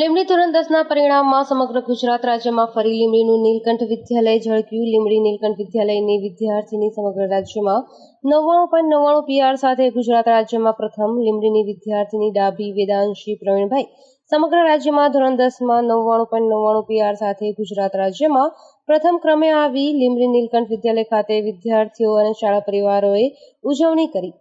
લીમડી ધોરણ દસના પરિણામમાં સમગ્ર ગુજરાત રાજ્યમાં ફરી લીમડીનું નીલકંઠ વિદ્યાલય ઝળક્યું. લીમડી નીલકંઠ વિદ્યાલયની વિદ્યાર્થીની સમગ્ર રાજ્યમાં નવ્વાણું પોઈન્ટ નવ્વાણું પીઆર સાથે ગુજરાત રાજ્યમાં પ્રથમ લીમડીની વિદ્યાર્થીની ડાભી વેદાંશી પ્રવીણભાઈ સમગ્ર રાજ્યમાં ધોરણ દસમાં નવ્વાણું પોઈન્ટ નવ્વાણું પીઆર સાથે ગુજરાત રાજ્યમાં પ્રથમ ક્રમે આવી લીમડી નીલકંઠ વિદ્યાલય ખાતે વિદ્યાર્થીઓ અને શાળા પરિવારોએ ઉજવણી કરી.